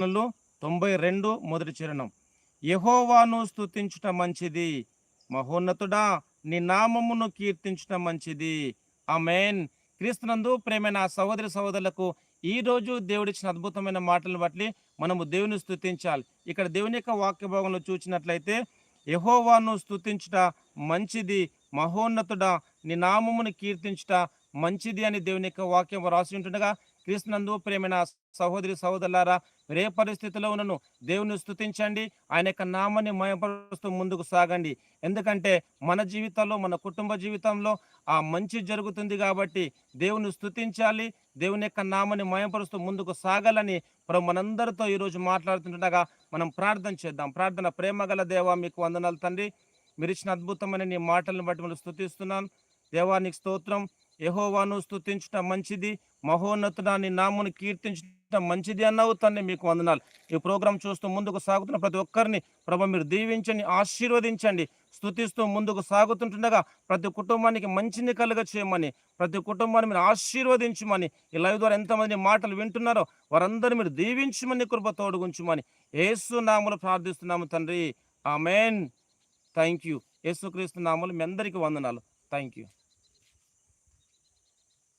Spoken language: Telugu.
కీర్తనలు తొంభై రెండు మొదటి చరణం. యహోవాను స్తుతించుట మంచిది మహోన్నతుడా నీ నామమును కీర్తించుట మంచిది. ఆమెన్. క్రీస్తునందు ప్రేమైన సహోదరి సహోదరులకు ఈ రోజు దేవుడిచ్చిన అద్భుతమైన మాటలను బట్టి మనము దేవుని స్థుతించాలి ఇక్కడ దేవుని యొక్క వాక్య భాగంలో చూసినట్లయితే యహోవాను స్థుతించుట మంచిది మహోన్నతుడ నీ నామమును కీర్తించుట మంచిది అని దేవుని యొక్క వాక్యం రాసి ఉంటుండగా క్రీస్తునందు ప్రేమైన సహోదరి సహోదరులారా రే పరిస్థితిలో ఉన్నను దేవుని స్థుతించండి ఆయన యొక్క నామాన్ని మయపరుస్తూ ముందుకు సాగండి. ఎందుకంటే మన జీవితంలో మన కుటుంబ జీవితంలో ఆ మంచి జరుగుతుంది కాబట్టి దేవుని స్థుతించాలి దేవుని యొక్క నామాన్ని మయపరుస్తూ ముందుకు సాగాలని ప్రభు మనందరితో ఈరోజు మాట్లాడుతుండగా మనం ప్రార్థన చేద్దాం. ప్రార్థన ప్రేమ గల దేవ మీకు వందనాలు తండ్రి. మీరు ఇచ్చిన అద్భుతమైన నీ మాటలను బట్టి మనం స్థుతిస్తున్నాను దేవానికి స్తోత్రం. యహోవాను స్థుతించడం మంచిది. మహోన్నతుడా నీ నామును కీర్తించడం మంచిది అన్నావు తండ్రి మీకు వందనాలు. ఈ ప్రోగ్రాం చూస్తూ ముందుకు సాగుతున్న ప్రతి ఒక్కరిని ప్రభు మీరు దీవించండి ఆశీర్వదించండి. స్తుతిస్తూ ముందుకు సాగుతుంటుండగా ప్రతి కుటుంబానికి మంచిని కలుగ చేయమని ప్రతి కుటుంబాన్ని మీరు ఆశీర్వదించమని ఈ లైవ్ ద్వారా ఎంతమంది మాటలు వింటున్నారో వారందరూ మీరు దీవించమని కృప తోడుగుంచమని ఏసు నాములు ప్రార్థిస్తున్నాము తండ్రి. ఆమెన్. థ్యాంక్ యూ యేసుక్రీస్తు నామలు మీ అందరికీ వందనాలు. Thank you